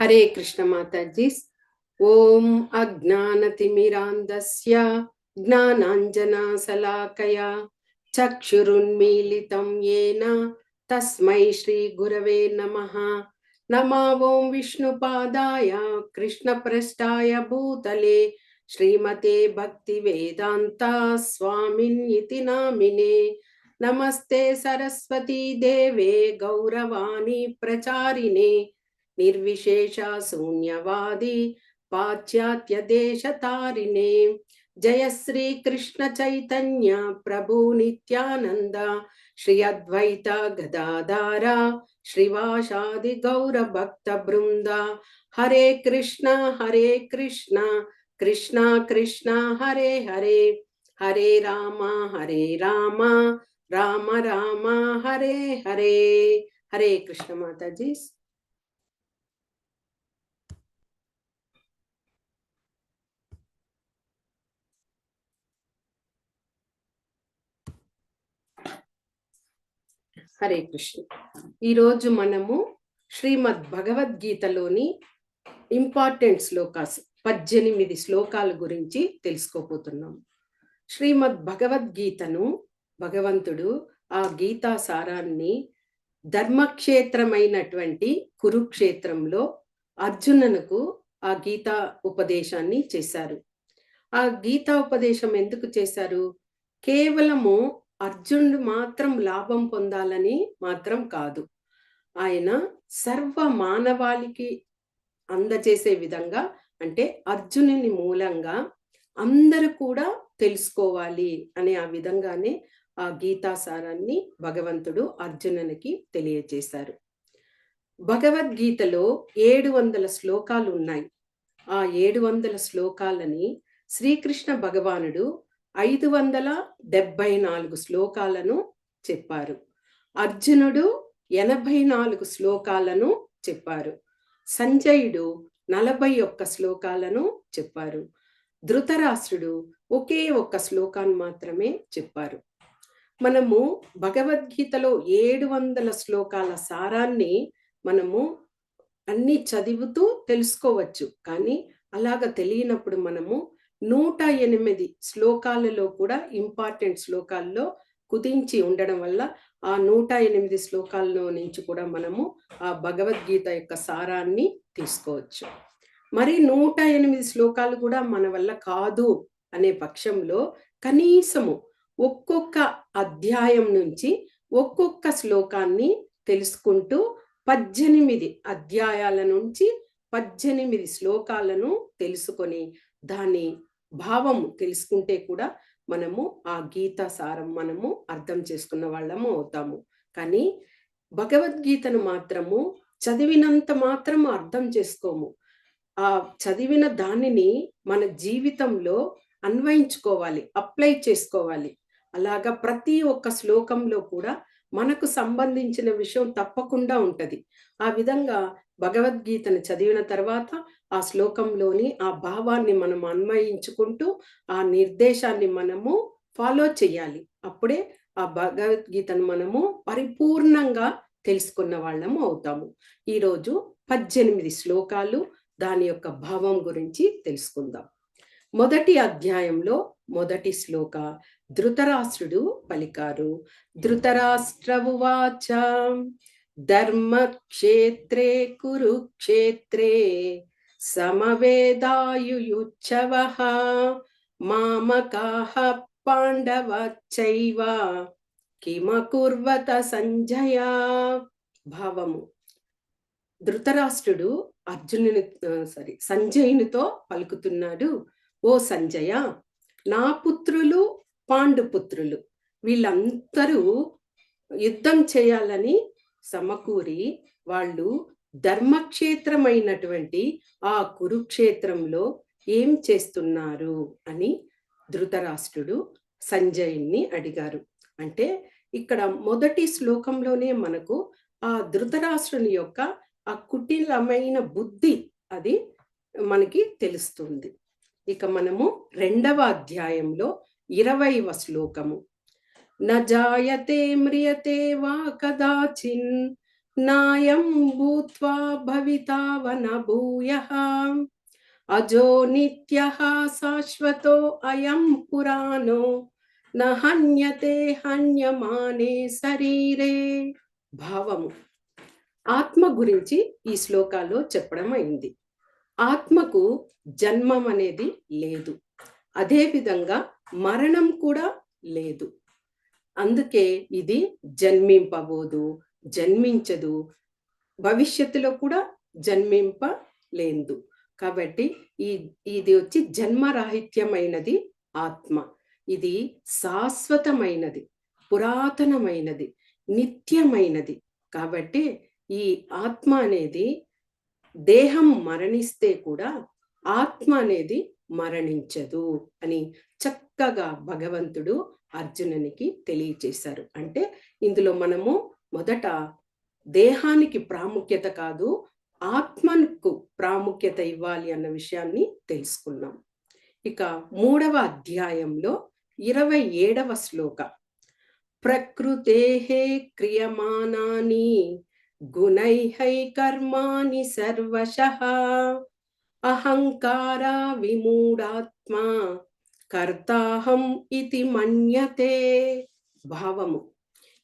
హరే కృష్ణ మాతాజీ. ఓం అజ్ఞానతిమిరాంధస్య జ్ఞానాంజనాశలాకయా చక్షురున్మీలితం ఏన తస్మై శ్రీ గురవే నమ. నమా ఓం విష్ణుపాదాయ కృష్ణప్రష్టాయ భూతలే. శ్రీమతే భక్తి వేదాంత స్వామిన్ ఇతి నామినే. నమస్తే సరస్వతీ దేవే గౌరవాణి ప్రచారిణే నిర్విశేష శూన్యవాది పాశ్చాత్య దేశతారిణే జయ శ్రీ కృష్ణ చైతన్య ప్రభు నిత్యానంద శ్రీ అద్వైత గదాధార శ్రీవాసాది గౌర భక్త బృంద. హరే కృష్ణ హరే కృష్ణ కృష్ణ కృష్ణ హరే హరే. హరే రామ హరే రామ. రామ రామ హరే హరే. హరే కృష్ణ మాతాజీ. హరే కృష్ణ. ఈరోజు మనము శ్రీమద్ భగవద్గీతలోని ఇంపార్టెంట్ శ్లోకాస్ పద్దెనిమిది శ్లోకాల గురించి తెలుసుకోబోతున్నాం. శ్రీమద్ భగవద్గీతను భగవంతుడు ఆ గీతా సారాన్ని ధర్మక్షేత్రమైనటువంటి కురుక్షేత్రంలో అర్జుననుకు ఆ గీతా ఉపదేశాన్ని చేశారు. ఆ గీతా ఉపదేశం ఎందుకు చేశారు? కేవలము అర్జునుడు మాత్రం లాభం పొందాలని మాత్రం కాదు. ఆయన సర్వ మానవాళికి అందజేసే విధంగా అంటే అర్జునుని మూలంగా అందరూ కూడా తెలుసుకోవాలి అనే ఆ విధంగానే ఆ గీతాసారాన్ని భగవంతుడు అర్జునునికి తెలియజేశారు. భగవద్గీతలో ఏడు వందల శ్లోకాలు ఉన్నాయి ఆ ఏడు వందల శ్లోకాలని శ్రీకృష్ణ భగవానుడు ఐదు వందల డెబ్బై నాలుగు శ్లోకాలను చెప్పారు. అర్జునుడు ఎనభై నాలుగు శ్లోకాలను చెప్పారు. సంజయుడు నలభై ఒక్క శ్లోకాలను చెప్పారు. ధృతరాష్ట్రుడు ఒకే ఒక్క శ్లోకాన్ని మాత్రమే చెప్పారు. మనము భగవద్గీతలో ఏడు వందల శ్లోకాల సారాన్ని మనము అన్ని చదువుతూ తెలుసుకోవచ్చు. కానీ అలాగ తెలియనప్పుడు మనము నూట ఎనిమిది శ్లోకాలలో కూడా ఇంపార్టెంట్ శ్లోకాల్లో కుదించి ఉండడం వల్ల ఆ నూట ఎనిమిది శ్లోకాల్లో నుంచి కూడా మనము ఆ భగవద్గీత యొక్క సారాన్ని తీసుకోవచ్చు. మరి నూట ఎనిమిది శ్లోకాలు కూడా మన వల్ల కాదు అనే పక్షంలో కనీసము ఒక్కొక్క అధ్యాయం నుంచి ఒక్కొక్క శ్లోకాన్ని తెలుసుకుంటూ పద్దెనిమిది అధ్యాయాల నుంచి పద్దెనిమిది శ్లోకాలను తెలుసుకొని దాని భావము తెలుసుకుంటే కూడా మనము ఆ గీత సారం మనము అర్థం చేసుకున్న వాళ్ళము అవుతాము. కానీ భగవద్గీతను మాత్రము చదివినంత మాత్రము అర్థం చేసుకోము. ఆ చదివిన దానిని మన జీవితంలో అన్వయించుకోవాలి అప్లై చేసుకోవాలి. అలాగా ప్రతి ఒక్క శ్లోకంలో కూడా మనకు సంబంధించిన విషయం తప్పకుండా ఉంటది. ఆ విధంగా భగవద్గీతను చదివిన తర్వాత ఆ శ్లోకంలోని ఆ భావాన్ని మనం అన్వయించుకుంటూ ఆ నిర్దేశాన్ని మనము ఫాలో చేయాలి అప్పుడే ఆ భగవద్గీతను మనము పరిపూర్ణంగా తెలుసుకున్న వాళ్ళము అవుతాము. ఈరోజు పద్దెనిమిది శ్లోకాలు దాని యొక్క భావం గురించి తెలుసుకుందాం. మొదటి అధ్యాయంలో మొదటి శ్లోక ధృతరాష్ట్రుడు పలికారు. ధృతరాష్ట్రవువాచ ధర్మక్షేత్రే కురుక్షేత్రే సమవేదాయుయుచ్చవ మామకాహ పాండవచ్చైవ కిమకుర్వత సంజయ భావము. ధృతరాష్ట్రుడు అర్జునుని సారీ సంజయునితో పలుకుతున్నాడు. ఓ సంజయ నా పుత్రులు పాండుపుత్రులు. వీళ్ళందరూ యుద్ధం చేయాలని సమకూరి వాళ్ళు ధర్మక్షేత్రమైనటువంటి ఆ కురుక్షేత్రంలో ఏం చేస్తున్నారు అని ధృతరాష్ట్రుడు సంజయుణ్ణి అడిగారు. అంటే ఇక్కడ మొదటి శ్లోకంలోనే మనకు ఆ ధృతరాష్ట్రుని యొక్క ఆ కుటిలమైన బుద్ధి అది మనకి తెలుస్తుంది. ఇక మనము రెండవ అధ్యాయంలో ఇరవైవ శ్లోకము. నజాయతే మ్రియతే వా కదాచిన్ నాయం భూత్వా భవితావన భూయ అజో నిత్య శాశ్వతో అయం పురాణో న హన్యతే హన్యమానే శరీరే. భావము. ఆత్మ గురించి ఈ శ్లోకాల్లో చెప్పడం అయింది. ఆత్మకు జన్మం అనేది లేదు అదేవిధంగా మరణం కూడా లేదు. అందుకే ఇది జన్మింపబోదు జన్మించదు భవిష్యత్తులో కూడా జన్మింపలేదు. కాబట్టి ఈ ఇది వచ్చి జన్మరాహిత్యమైనది ఆత్మ. ఇది శాశ్వతమైనది పురాతనమైనది నిత్యమైనది. కాబట్టి ఈ ఆత్మ అనేది దేహం మరణిస్తే కూడా ఆత్మ అనేది మరణించదు అని చక్కగా భగవంతుడు అర్జునునికి తెలియచేశారు. అంటే ఇందులో మనము మొదట దేహానికి ప్రాముఖ్యత కాదు ఆత్మకు ప్రాముఖ్యత ఇవ్వాలి అన్న విషయాన్ని తెలుసుకున్నాం. ఇక మూడవ అధ్యాయంలో ఇరవై ఏడవ శ్లోక. ప్రకృతే క్రియమానాని గుణైహై కర్మాణి సర్వశ. అహంకార విమూఢాత్మా కర్తాహం ఇది మన్యతే భావము.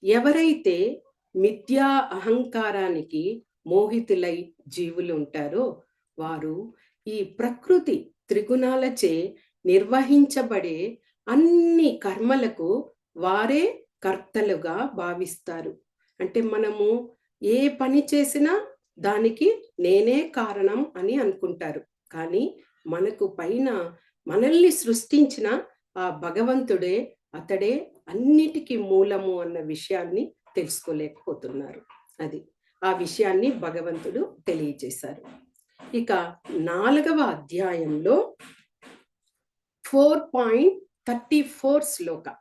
ఎవరైతే మిథ్యా అహంకారానికి మోహితులై జీవులు ఉంటారో వారు ఈ ప్రకృతి త్రిగుణాలచే నిర్వహించబడే అన్ని కర్మలకు వారే కర్తలుగా భావిస్తారు. అంటే మనము ఏ పని చేసినా దానికి నేనే కారణం అని అనుకుంటారు. కానీ మనకు పైన మనల్ని సృష్టించిన ఆ భగవంతుడే అతడే అన్నిటికీ మూలము అన్న విషయాన్ని తెలుసుకోలేకపోతున్నారు. అది ఆ విషయాన్ని భగవంతుడు తెలియజేశారు. ఇక నాలుగవ అధ్యాయంలో ఫోర్ పాయింట్ థర్టీ ఫోర్ శ్లోక.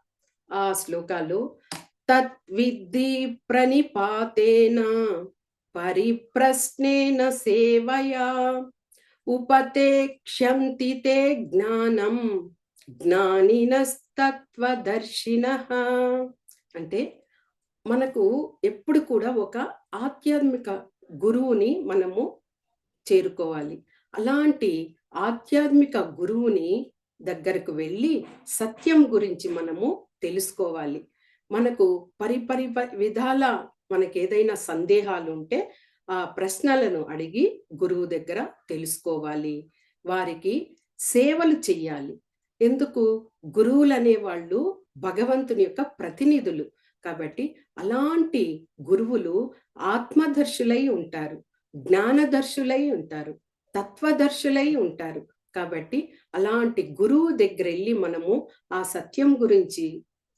ఆ శ్లోకాలు తద్విద్ధి ప్రణిపాతేన పరిప్రశ్నేన సేవయా ఉపతేక్ష్యంతి తే జ్ఞానం జ్ఞానినస్తత్వదర్శిన. అంటే మనకు ఎప్పుడు కూడా ఒక ఆధ్యాత్మిక గురువుని మనము చేరుకోవాలి. అలాంటి ఆధ్యాత్మిక గురువుని దగ్గరకు వెళ్ళి సత్యం గురించి మనము తెలుసుకోవాలి. మనకు పరిపరి విధాల మనకి ఏదైనా సందేహాలు ఉంటే ఆ ప్రశ్నలను అడిగి గురువు దగ్గర తెలుసుకోవాలి. వారికి సేవలు చెయ్యాలి. ఎందుకు? గురువులు అనేవాళ్ళు భగవంతుని యొక్క ప్రతినిధులు. కాబట్టి అలాంటి గురువులు ఆత్మదర్శులై ఉంటారు జ్ఞానదర్శులై ఉంటారు తత్వదర్శులై ఉంటారు. కాబట్టి అలాంటి గురువు దగ్గర వెళ్ళి మనము ఆ సత్యం గురించి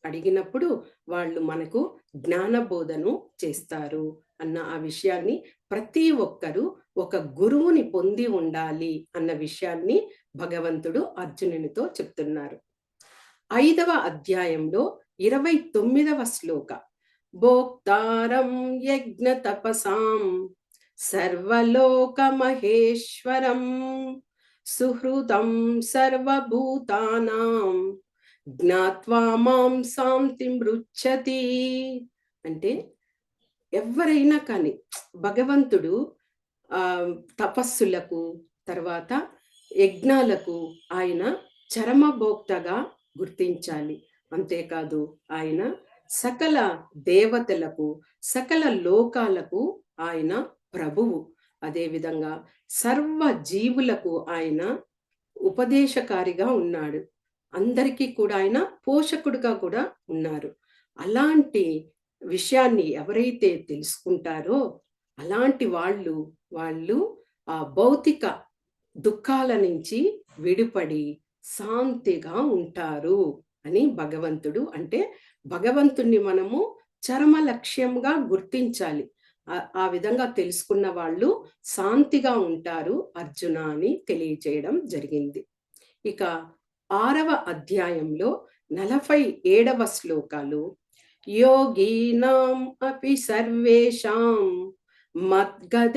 అడిగినప్పుడు వాళ్ళు మనకు జ్ఞానబోధను చేస్తారు అన్న ఆ విషయాన్ని ప్రతి ఒక్కరూ ఒక గురువుని పొంది ఉండాలి అన్న విషయాన్ని భగవంతుడు అర్జునునితో చెప్తున్నారు. ఐదవ అధ్యాయంలో ఇరవై తొమ్మిదవ శ్లోక. భోక్తారం యజ్ఞ తపసాం సర్వలోక మహేశ్వరం సుహృతం సర్వభూతానాం జ్ఞాత్వా మాం శాంతి మృచ్చతి అంటే ఎవరైనా కానీ భగవంతుడు ఆ తపస్సులకు తర్వాత యజ్ఞాలకు ఆయన చరమభోక్తగా గుర్తించాలి. అంతేకాదు ఆయన సకల దేవతలకు సకల లోకాలకు ఆయన ప్రభువు. అదేవిధంగా సర్వ జీవులకు ఆయన ఉపదేశకారిగా ఉన్నాడు. అందరికీ కూడా ఆయన పోషకుడుగా కూడా ఉన్నారు. అలాంటి విషయాన్ని ఎవరైతే తెలుసుకుంటారో అలాంటి వాళ్ళు వాళ్ళు ఆ భౌతిక దుఃఖాల నుంచి విడిపడి శాంతిగా ఉంటారు అని భగవంతుడు అంటే భగవంతుణ్ణి మనము చరమ లక్ష్యంగా గుర్తించాలి. ఆ విధంగా తెలుసుకున్న వాళ్ళు శాంతిగా ఉంటారు అర్జున అని తెలియజేయడం జరిగింది. ఇక ఆరవ అధ్యాయంలో నలభై ఏడవ శ్లోకాలు. యోగీనాం అపి సర్వేషాం మద్గదేనంతరాత్మన.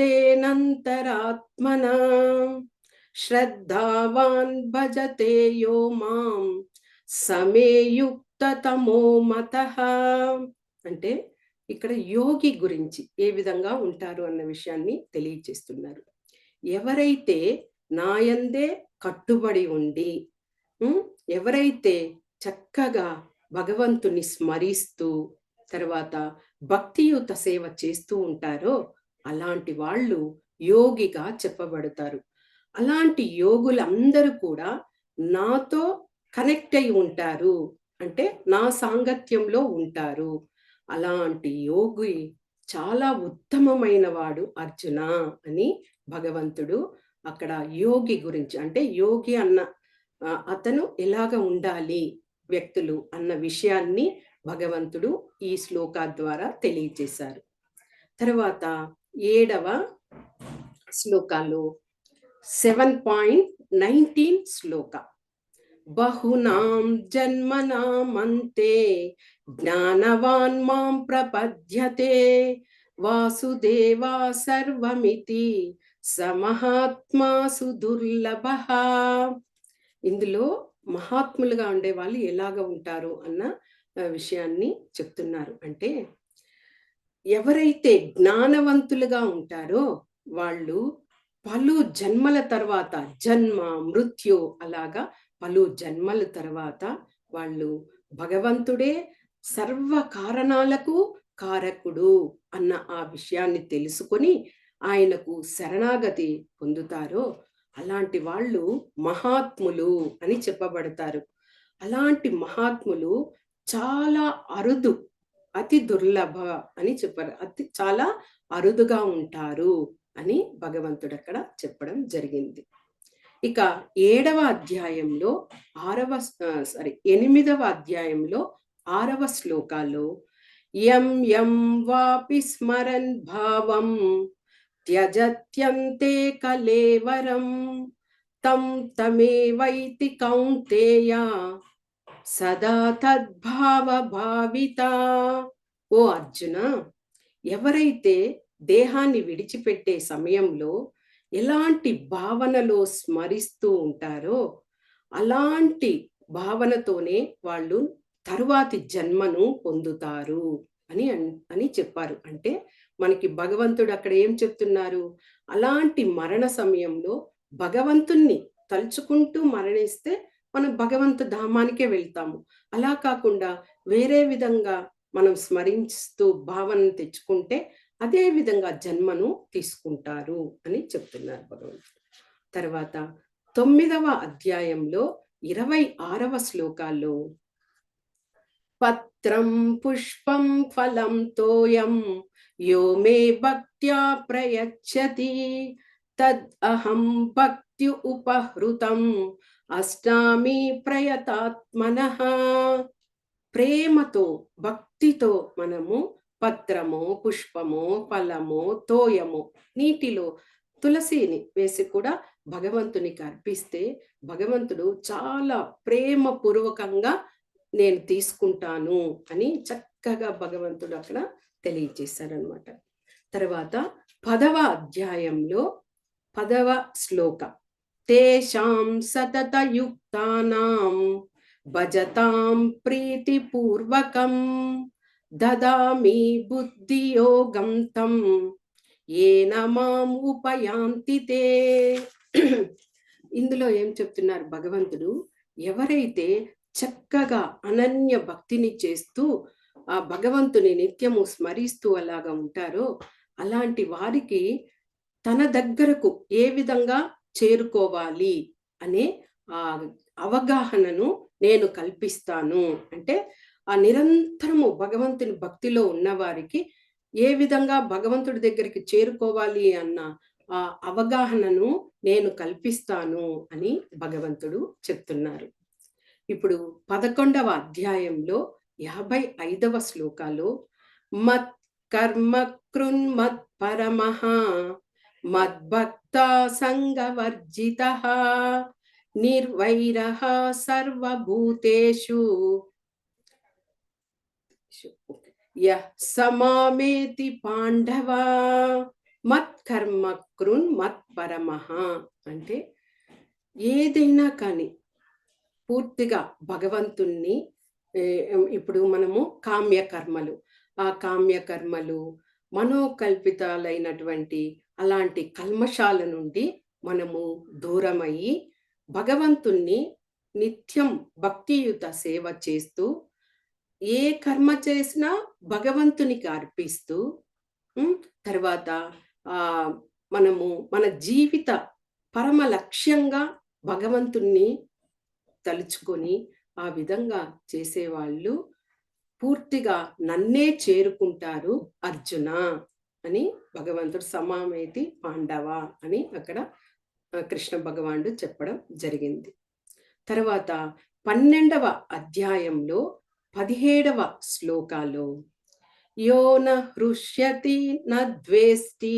శ్రద్ధావాన్ భజతే యో మాం సమేయుక్తతమో మత. అంటే ఇక్కడ యోగి గురించి ఏ విధంగా ఉంటారు అన్న విషయాన్ని తెలియచేస్తున్నారు. ఎవరైతే నాయందే కట్టుబడి ఉండి ఎవరైతే చక్కగా భగవంతుని స్మరిస్తూ తర్వాత భక్తియుత సేవ చేస్తూ ఉంటారో అలాంటి వాళ్ళు యోగిగా చెప్పబడతారు. అలాంటి యోగులందరూ కూడా నాతో కనెక్ట్ అయి ఉంటారు. అంటే నా సాంగత్యంలో ఉంటారు. అలాంటి యోగి చాలా ఉత్తమమైన వాడు అర్జున అని భగవంతుడు అక్కడ యోగి గురించి అంటే యోగి అన్న అతను ఎలాగ ఉండాలి వ్యక్తులు అన్న విషయాన్ని భగవంతుడు ఈ శ్లోక ద్వారా తెలియజేశారు. తర్వాత ఏడవ శ్లోకాలు సెవెన్ పాయింట్ నైన్టీన్ శ్లోక. బహునాం జన్మనామంతే జ్ఞానవాన్ మాం ప్రపద్యతే వాసుదేవా సర్వమితి సమహాత్మా సుదుర్లభ ఇందులో మహాత్ములుగా ఉండే వాళ్ళు ఎలాగ ఉంటారు అన్న విషయాన్ని చెప్తున్నారు. అంటే ఎవరైతే జ్ఞానవంతులుగా ఉంటారో వాళ్ళు పలు జన్మల తర్వాత జన్మ మృత్యు అలాగా పలు జన్మల తర్వాత వాళ్ళు భగవంతుడే సర్వ కారణాలకు కారకుడు అన్న ఆ విషయాన్ని తెలుసుకొని ఆయనకు శరణాగతి పొందుతారో అలాంటి వాళ్ళు మహాత్ములు అని చెప్పబడతారు. అలాంటి మహాత్ములు చాలా అరుదు అతి దుర్లభ అని చెప్పారు అతి చాలా అరుదుగా ఉంటారు అని భగవంతుడు అక్కడ చెప్పడం జరిగింది. ఇక ఏడవ అధ్యాయంలో ఆరవ సారీ ఎనిమిదవ అధ్యాయంలో ఆరవ శ్లోకాల్లో యం యం వాపి స్మరన్ భావం త్యజత్యంతే కలేవరం తం తమేవైతి కౌంతేయ. సదా తద్భావ భావిత ఓ అర్జున ఎవరైతే దేహాన్ని విడిచిపెట్టే సమయంలో ఎలాంటి భావనలో స్మరిస్తూ ఉంటారో అలాంటి భావనతోనే వాళ్ళు తరువాతి జన్మను పొందుతారు అని అన్- అని చెప్పారు. అంటే మనకి భగవంతుడు అక్కడ ఏం చెప్తున్నారు? అలాంటి మరణ సమయంలో భగవంతుణ్ణి తలుచుకుంటూ మరణిస్తే మనం భగవంతు ధామానికే వెళ్తాము. అలా కాకుండా వేరే విధంగా మనం స్మరిస్తూ భావనను తెచ్చుకుంటే అదే విధంగా జన్మను తీసుకుంటారు అని చెప్తున్నారు భగవంతుడు. తర్వాత తొమ్మిదవ అధ్యాయంలో ఇరవై ఆరవ శ్లోకాల్లో పత్రం పుష్పం ఫలం తోయం యో మే భక్త్యా ప్రయచ్చతి తద్ అహం భక్తి ఉపహృతం అష్టామి ప్రయతాత్మన ప్రేమతో భక్తితో మనము పత్రము పుష్పము ఫలము తోయము నీటిలో తులసిని వేసి కూడా భగవంతునికి అర్పిస్తే భగవంతుడు చాలా ప్రేమ పూర్వకంగా నేను తీసుకుంటాను అని చక్కగా భగవంతుడు అక్కడ తెలియజేశారనమాట తర్వాత పదవ అధ్యాయంలో పదవ శ్లోక. తేషాం సతతయుక్తానాం భజతాం ప్రీతిపూర్వకం దదామి బుద్ధియోగం తం ఏన మాం ఉపయాంతి ఇందులో ఏం చెప్తున్నారు భగవంతుడు? ఎవరైతే చక్కగా అనన్య భక్తిని చేస్తూ ఆ భగవంతుని నిత్యము స్మరిస్తూ అలాగా ఉంటారో అలాంటి వారికి తన దగ్గరకు ఏ విధంగా చేరుకోవాలి అనే ఆ అవగాహనను నేను కల్పిస్తాను. అంటే ఆ నిరంతరము భగవంతుని భక్తిలో ఉన్నవారికి ఏ విధంగా భగవంతుడి దగ్గరికి చేరుకోవాలి అన్న ఆ అవగాహనను నేను కల్పిస్తాను అని భగవంతుడు చెప్తున్నారు. ఇప్పుడు పదకొండవ అధ్యాయంలో యాభై ఐదవ శ్లోకాలు. మత్ కర్మ కృన్మత్ పరమః మద్భక్త సంగవర్జిత నిర్వైర సర్వభూతేషు. యః సమామేతి పాండవ మత్కర్మ కృన్ మత్ అంటే ఏదైనా కానీ పూర్తిగా భగవంతుణ్ణి ఇప్పుడు మనము కామ్యకర్మలు ఆ కామ్యకర్మలు మనోకల్పితాలైనటువంటి అలాంటి కల్మషాల నుండి మనము దూరమయ్యి భగవంతుణ్ణి నిత్యం భక్తియుత సేవ చేస్తూ ఏ కర్మ చేసినా భగవంతునికి అర్పిస్తూ తర్వాత ఆ మనము మన జీవిత పరమ లక్ష్యంగా భగవంతుణ్ణి తలుచుకొని ఆ విధంగా చేసేవాళ్ళు పూర్తిగా నన్నే చేరుకుంటారు అర్జున అని భగవంతుడు సమామేతి పాండవ అని అక్కడ కృష్ణ భగవానుడు చెప్పడం జరిగింది. తర్వాత పన్నెండవ అధ్యాయంలో పదిహేడవ శ్లోకాలో. యో న హృష్యతి న ద్వేష్టి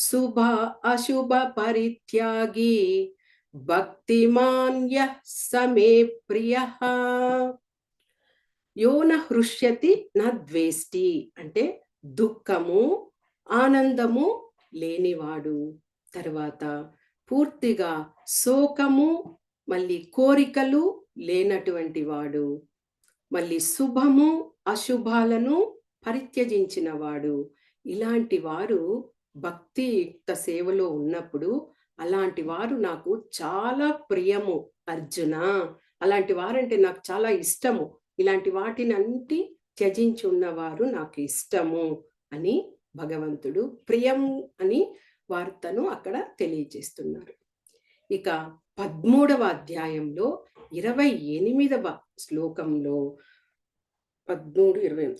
శుభ అశుభ పరిత్యాగి భక్తిమాన్య సమే ప్రియ. యోన హృష్యతి నా ద్వేష్టి అంటే దుఃఖము ఆనందము లేనివాడు. తర్వాత పూర్తిగా శోకము మళ్ళీ కోరికలు లేనటువంటి వాడు. మళ్ళీ శుభము అశుభాలను పరిత్యజించిన వాడు. ఇలాంటి వారు భక్తియుక్త సేవలో ఉన్నప్పుడు అలాంటి వారు నాకు చాలా ప్రియము అర్జున. అలాంటి వారంటే నాకు చాలా ఇష్టము. ఇలాంటి వాటిని అంటి త్యజించున్నవారు నాకు ఇష్టము అని భగవంతుడు ప్రియం అని వార్తను అక్కడ తెలియజేస్తున్నారు. ఇక పద్మూడవ అధ్యాయంలో ఇరవై ఎనిమిదవ శ్లోకంలో పద్మూడు ఇరవై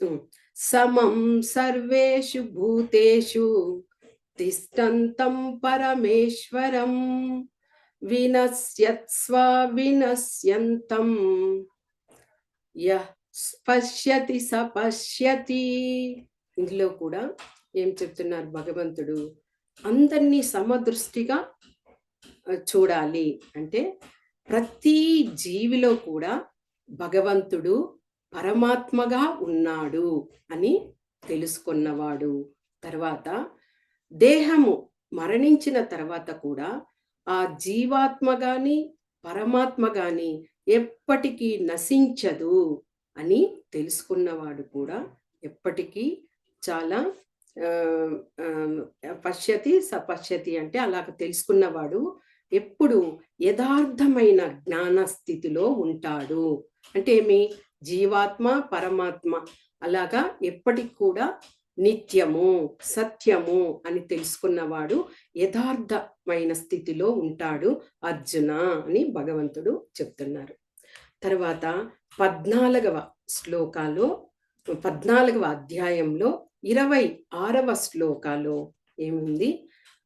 సమం సర్వేషు భూతేషు తిష్టంతం పరమేశ్వరం వినశ్యత్స్వ వినశ్యంతం యః పశ్యతి సపశ్యతి ఇందులో కూడా ఏం చెప్తున్నారు భగవంతుడు? అందరినీ సమదృష్టిగా చూడాలి. అంటే ప్రతి జీవిలో కూడా భగవంతుడు పరమాత్మగా ఉన్నాడు అని తెలుసుకున్నవాడు. తర్వాత దేహము మరణించిన తర్వాత కూడా ఆ జీవాత్మ గాని పరమాత్మ గాని ఎప్పటికీ నశించదు అని తెలుసుకున్నవాడు కూడా ఎప్పటికీ చాలా పశ్యతి సపశ్యతి అంటే అలాగ తెలుసుకున్నవాడు ఎప్పుడు యథార్థమైన జ్ఞాన స్థితిలో ఉంటాడు. అంటే ఏమి? జీవాత్మ పరమాత్మ అలాగా ఎప్పటికి కూడా నిత్యము సత్యము అని తెలుసుకున్నవాడు యథార్థమైన స్థితిలో ఉంటాడు అర్జున అని భగవంతుడు చెప్తున్నారు. తర్వాత పద్నాలుగవ శ్లోకాలో పద్నాలుగవ అధ్యాయంలో ఇరవై ఆరవ శ్లోకాలో ఏముంది?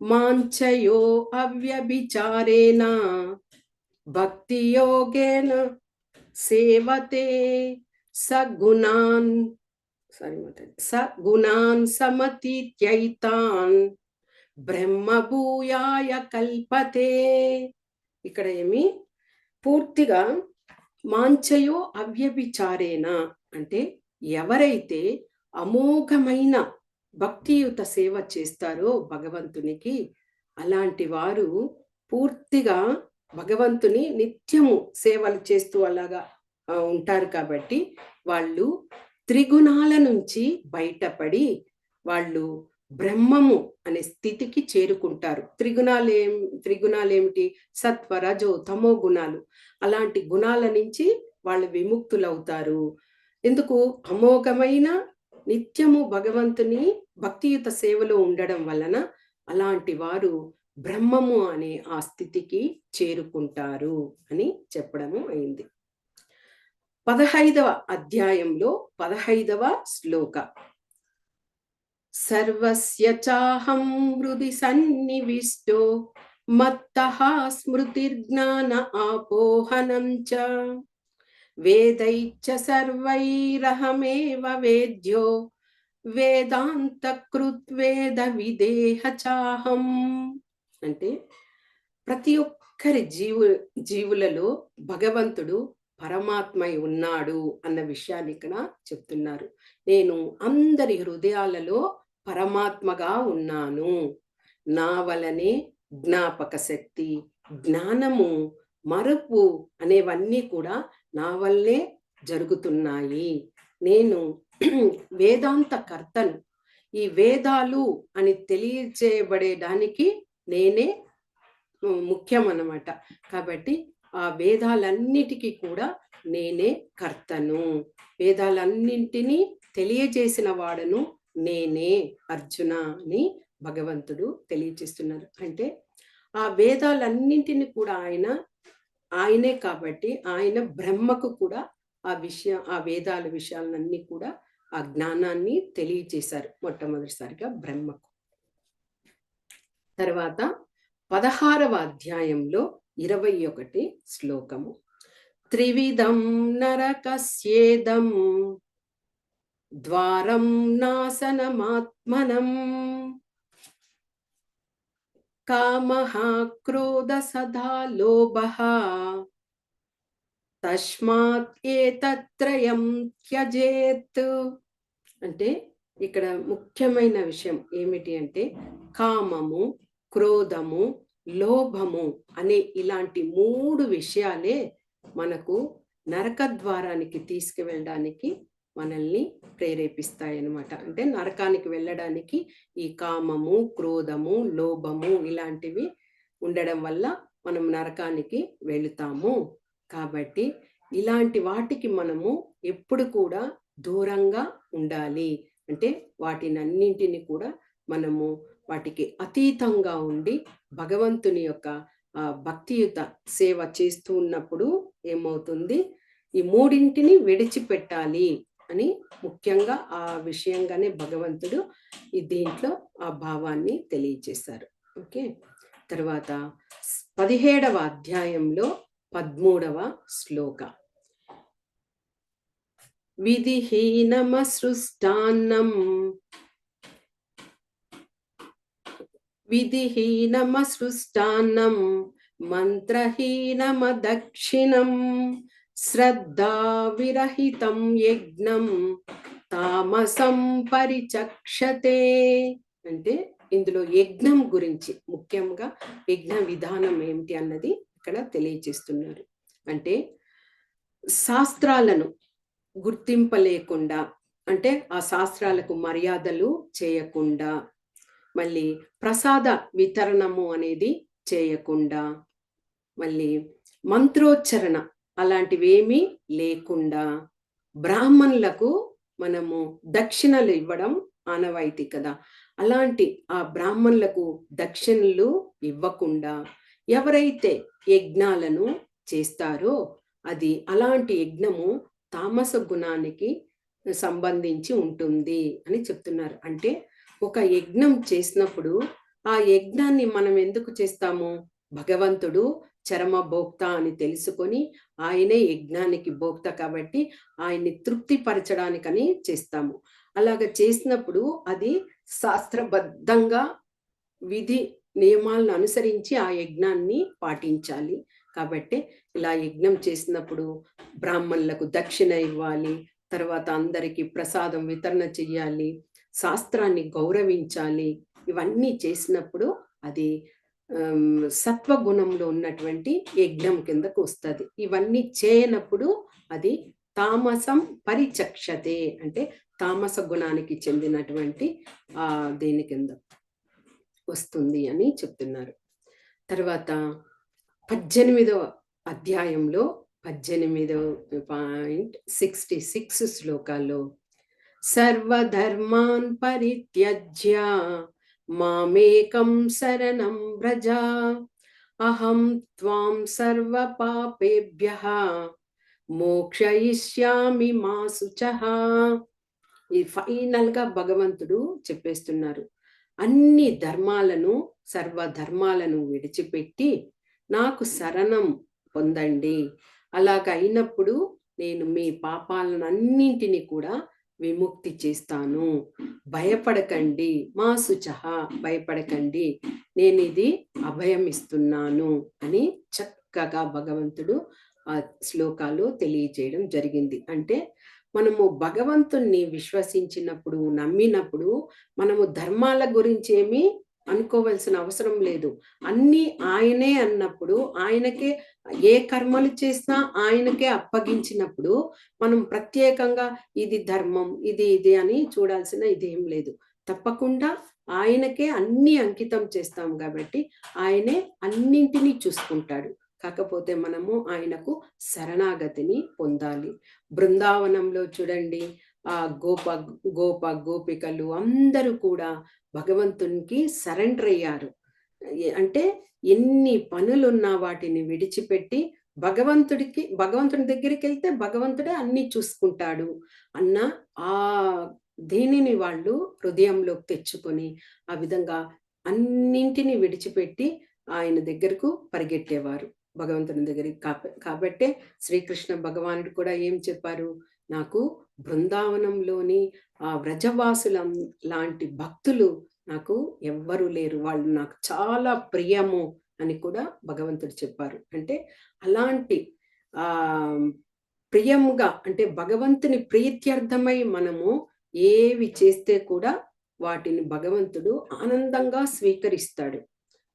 మాంచయో అవ్యభిచారేణ భక్తి యోగేన సేవతే సగుణాన్ సారీ స గుణాన్ సమతీత్యైతాన్ బ్రహ్మభూయాయ కల్పతే. ఇక్కడ ఏమి? పూర్తిగా మాంచయో అవ్యభిచారేణ అంటే ఎవరైతే అమోఘమైన భక్తియుత సేవ చేస్తారో భగవంతునికి అలాంటి వారు పూర్తిగా భగవంతుని నిత్యము సేవలు చేస్తూ అలాగా ఉంటారు కాబట్టి వాళ్ళు త్రిగుణాల నుంచి బయటపడి వాళ్ళు బ్రహ్మము అనే స్థితికి చేరుకుంటారు. త్రిగుణాలు త్రిగుణాలేమిటి త్రిగుణాలు ఏమిటి? సత్వ రజో తమో గుణాలు. అలాంటి గుణాల నుంచి వాళ్ళు విముక్తులవుతారు. ఎందుకు? అమోఘమైన నిత్యము భగవంతుని భక్తియుత సేవలో ఉండడం వలన అలాంటి వారు బ్రహ్మము అనే ఆ స్థితికి చేరుకుంటారు అని చెప్పడము అయింది. పదహైదవ అధ్యాయంలో పదహైదవ శ్లోక. సర్వస్య చాహం హృది సన్నివిష్టో మత్త స్మృతిర్జ్ఞాన ఆపోహనం చ. వేదైచ్చ సర్వైరహమేవ వేద్యో వేదాంత కృత్వేద విదేహ చాహం. అంటే ప్రతి ఒక్కరి జీవు జీవులలో భగవంతుడు పరమాత్మై ఉన్నాడు అన్న విషయాన్ని ఇక్కడ చెప్తున్నారు. నేను అందరి హృదయాలలో పరమాత్మగా ఉన్నాను. నా వలనే జ్ఞాపక శక్తి జ్ఞానము మరపు అనేవన్నీ కూడా నా వల్లే జరుగుతున్నాయి. నేను వేదాంత కర్తను. ఈ వేదాలు అని తెలియచేయబడేదానికి నేనే ముఖ్యం అన్నమాట కాబట్టి ఆ వేదాలన్నిటికీ కూడా నేనే కర్తను. వేదాలన్నింటినీ తెలియజేసిన వాడను నేనే అర్జున అని భగవంతుడు తెలియజేస్తున్నారు. అంటే ఆ వేదాలన్నింటిని కూడా ఆయన ఆయనే కాబట్టి ఆయన బ్రహ్మకు కూడా ఆ విషయం ఆ వేదాల విషయాలన్నీ కూడా ఆ జ్ఞానాన్ని తెలియజేశారు మొట్టమొదటిసారిగా బ్రహ్మకు. తర్వాత పదహారవ అధ్యాయంలో ఇరవై ఒకటి శ్లోకము. త్రివిధం నరకస్యేదం ద్వారం నాశనమాత్మనం కామః క్రోధ సదా లోభ తస్మాత్ ఏతత్రయం త్యజేత్. అంటే ఇక్కడ ముఖ్యమైన విషయం ఏమిటి అంటే కామము క్రోధము లోభము అనే ఇలాంటి మూడు విషయాలే మనకు నరక ద్వారానికి తీసుకువెళ్ళడానికి మనల్ని ప్రేరేపిస్తాయి అనమాట అంటే నరకానికి వెళ్ళడానికి ఈ కామము క్రోధము లోభము ఇలాంటివి ఉండడం వల్ల మనం నరకానికి వెళుతాము. కాబట్టి ఇలాంటి వాటికి మనము ఎప్పుడు కూడా దూరంగా ఉండాలి. అంటే వాటినన్నింటిని కూడా మనము వాటికి అతీతంగా ఉండి భగవంతుని యొక్క భక్తియుత సేవ చేస్తూ ఉన్నప్పుడు ఏమవుతుంది? ఈ మూడింటిని విడిచిపెట్టాలి అని ముఖ్యంగా ఆ విషయంగానే భగవంతుడు ఈ దీంట్లో ఆ భావాన్ని తెలియచేశారు ఓకే? తర్వాత పదిహేడవ అధ్యాయంలో పద్మూడవ శ్లోక. విధిహీనమసృష్టాన్నం విధిహీనమసృష్టాన్నం మంత్రహీనమదక్షిణం శ్రద్ధా విరహితం యజ్ఞం తామసం పరిచక్షతే. అంటే ఇందులో యజ్ఞం గురించి ముఖ్యంగా యజ్ఞ విధానం ఏమిటి అన్నది ఇక్కడ తెలియచేస్తున్నారు అంటే శాస్త్రాలను గుర్తింపలేకుండా అంటే ఆ శాస్త్రాలకు మర్యాదలు చేయకుండా మళ్ళీ ప్రసాద వితరణము అనేది చేయకుండా మళ్ళీ మంత్రోచ్చరణ అలాంటివేమీ లేకుండా బ్రాహ్మణులకు మనము దక్షిణలు ఇవ్వడం ఆనవాయితీ కదా. అలాంటి ఆ బ్రాహ్మణులకు దక్షిణలు ఇవ్వకుండా ఎవరైతే యజ్ఞాలను చేస్తారో అది అలాంటి యజ్ఞము తామస గుణానికి సంబంధించి ఉంటుంది అని చెప్తున్నారు. అంటే ఒక యజ్ఞం చేసినప్పుడు ఆ యజ్ఞాన్ని మనం ఎందుకు చేస్తాము? భగవంతుడు చరమ భోక్త అని తెలుసుకొని ఆయనే యజ్ఞానికి భోక్త కాబట్టి ఆయన్ని తృప్తిపరచడానికని చేస్తాము. అలాగ చేసినప్పుడు అది శాస్త్రబద్ధంగా విధి నియమాలను అనుసరించి ఆ యజ్ఞాన్ని పాటించాలి. కాబట్టి ఇలా యజ్ఞం చేసినప్పుడు బ్రాహ్మణులకు దక్షిణ ఇవ్వాలి తర్వాత అందరికీ ప్రసాదం వితరణ చెయ్యాలి శాస్త్రాన్ని గౌరవించాలి. ఇవన్నీ చేసినప్పుడు అది సత్వగుణంలో ఉన్నటువంటి యజ్ఞం కిందకు వస్తుంది. ఇవన్నీ చేయనప్పుడు అది తామసం పరిచక్షతే అంటే తామస గుణానికి చెందినటువంటి ఆ దేని కింద వస్తుంది అని చెప్తున్నారు. తర్వాత పద్దెనిమిదవ అధ్యాయంలో పద్దెనిమిదవ పాయింట్ సిక్స్టీ సిక్స్ శ్లోకాల్లో సర్వధర్మాన్ పరిత్యజ్య మామేకం శరణం వ్రజ అహం త్వాం సర్వ పాపేభ్య మోక్షయిష్యామి మా శుచ. ఈ ఫైనల్గా భగవంతుడు చెప్పేస్తున్నారు. అన్ని ధర్మాలను సర్వ ధర్మాలను విడిచిపెట్టి నాకు శరణం పొందండి. అలాగ అయినప్పుడు నేను మీ పాపాలను అన్నింటినీ కూడా విముక్తి చేస్తాను. భయపడకండి మా సుచహ భయపడకండి నేను ఇది అభయం ఇస్తున్నాను అని చక్కగా భగవంతుడు ఆ శ్లోకాలు తెలియజేయడం జరిగింది. అంటే మనము భగవంతుణ్ణి విశ్వసించినప్పుడు నమ్మినప్పుడు మనము ధర్మాల గురించి ఏమి అనుకోవాల్సిన అవసరం లేదు. అన్నీ ఆయనే అన్నప్పుడు ఆయనకే ఏ కర్మలు చేసినా ఆయనకే అప్పగించినప్పుడు మనం ప్రత్యేకంగా ఇది ధర్మం ఇది ఇది అని చూడాల్సిన ఇదేం లేదు. తప్పకుండా ఆయనకే అన్ని అంకితం చేస్తాం కాబట్టి ఆయనే అన్నింటినీ చూసుకుంటాడు. కాకపోతే మనము ఆయనకు శరణాగతిని పొందాలి. బృందావనంలో చూడండి ఆ గోప గోప గోపికలు అందరూ కూడా భగవంతునికి సరెండర్ అయ్యారు. అంటే ఎన్ని పనులున్నా వాటిని విడిచిపెట్టి భగవంతుడికి భగవంతుని దగ్గరికి వెళ్తే భగవంతుడే అన్ని చూసుకుంటాడు అన్న ఆ దీనిని వాళ్ళు హృదయంలోకి తెచ్చుకొని ఆ విధంగా అన్నింటినీ విడిచిపెట్టి ఆయన దగ్గరకు పరిగెట్టేవారు భగవంతుని దగ్గరికి. కాబట్టే శ్రీకృష్ణ భగవానుడు కూడా ఏం చెప్పారు? నాకు బృందావనంలోని ఆ వ్రజవాసుల లాంటి భక్తులు నాకు ఎవ్వరూ లేరు. వాళ్ళు నాకు చాలా ప్రియము అని కూడా భగవంతుడు చెప్పారు. అంటే అలాంటి ఆ ప్రియముగా అంటే భగవంతుని ప్రీత్యర్థమై మనము ఏవి చేస్తే కూడా వాటిని భగవంతుడు ఆనందంగా స్వీకరిస్తాడు.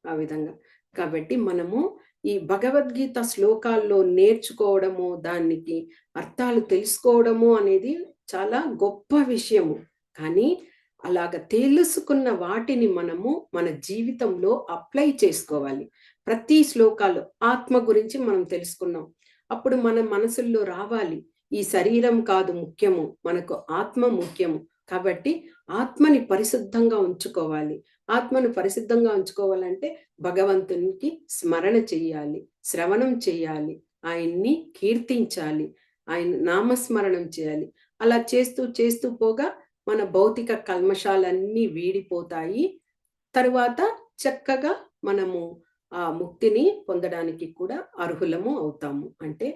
ఆ విధంగా. కాబట్టి మనము ఈ భగవద్గీత శ్లోకాల్లో నేర్చుకోవడము దానికి అర్థాలు తెలుసుకోవడము అనేది చాలా గొప్ప విషయము. కానీ అలాగ తెలుసుకున్న వాటిని మనము మన జీవితంలో అప్లై చేసుకోవాలి. ప్రతి శ్లోకాలు ఆత్మ గురించి మనం తెలుసుకున్నాం. అప్పుడు మన మనసుల్లో రావాలి ఈ శరీరం కాదు ముఖ్యము మనకు ఆత్మ ముఖ్యము. కాబట్టి ఆత్మని పరిశుద్ధంగా ఉంచుకోవాలి. ఆత్మను పరిశుద్ధంగా ఉంచుకోవాలంటే భగవంతునికి స్మరణ చెయ్యాలి శ్రవణం చెయ్యాలి ఆయన్ని కీర్తించాలి ఆయన నామస్మరణం చేయాలి. అలా చేస్తూ చేస్తూ పోగా మన భౌతిక కల్మషాలన్నీ వీడిపోతాయి. తరువాత చక్కగా మనము ఆ ముక్తిని పొందడానికి కూడా అర్హులము అవుతాము. అంటే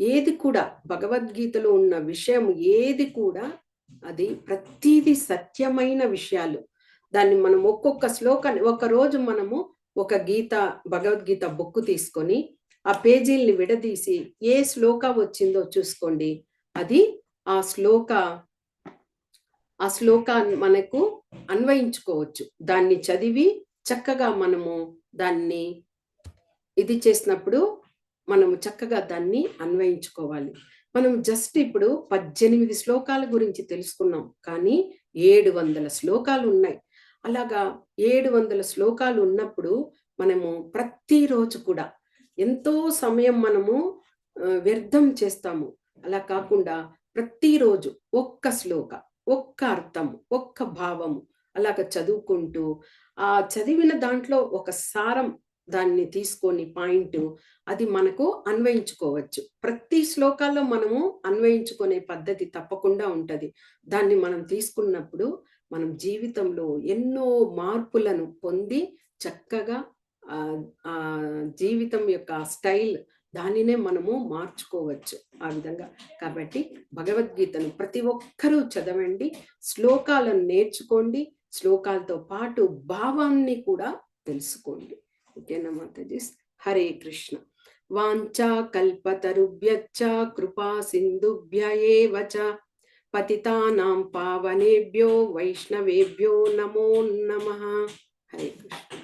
ఏది కూడా భగవద్గీతలో ఉన్న విషయం ఏది కూడా అది ప్రతిదీ సత్యమైన విషయాలు. దాన్ని మనం ఒక్కొక్క శ్లోకాన్ని ఒక రోజు మనము ఒక గీత భగవద్గీత బుక్ తీసుకొని ఆ పేజీల్ని విడదీసి ఏ శ్లోక వచ్చిందో చూసుకోండి. అది ఆ శ్లోక ఆ శ్లోకాన్ని మనకు అన్వయించుకోవచ్చు. దాన్ని చదివి చక్కగా మనము దాన్ని ఇది చేసినప్పుడు మనము చక్కగా దాన్ని అన్వయించుకోవాలి. మనం జస్ట్ ఇప్పుడు పద్దెనిమిది శ్లోకాల గురించి తెలుసుకున్నాం. కానీ ఏడు వందల శ్లోకాలు ఉన్నాయి. అలాగా ఏడు వందల శ్లోకాలు ఉన్నప్పుడు మనము ప్రతిరోజు కూడా ఎంతో సమయం మనము వ్యర్థం చేస్తాము. అలా కాకుండా ప్రతిరోజు ఒక్క శ్లోక ఒక్క అర్థం ఒక్క భావము అలాగ చదువుకుంటూ ఆ చదివిన దాంట్లో ఒక సారం దాన్ని తీసుకొని పాయింట్ అది మనకు అన్వయించుకోవచ్చు. ప్రతి శ్లోకాల్లో మనము అన్వయించుకునే పద్ధతి తప్పకుండా ఉంటది. దాన్ని మనం తీసుకున్నప్పుడు మనం జీవితంలో ఎన్నో మార్పులను పొంది చక్కగా ఆ జీవితం యొక్క స్టైల్ దానినే మనము మార్చుకోవచ్చు ఆ విధంగా. కాబట్టి భగవద్గీతను ప్రతి ఒక్కరూ చదవండి శ్లోకాలను నేర్చుకోండి శ్లోకాలతో పాటు భావాన్ని కూడా తెలుసుకోండి. ఓకేనా మాతాజీ? హరే కృష్ణ. వాంఛా కల్పతరుభ్యచ్చ కృపా సింధుభ్య పతితానాం పావనేభ్యో వైష్ణవేభ్యో నమో నమ. హరే కృష్ణ.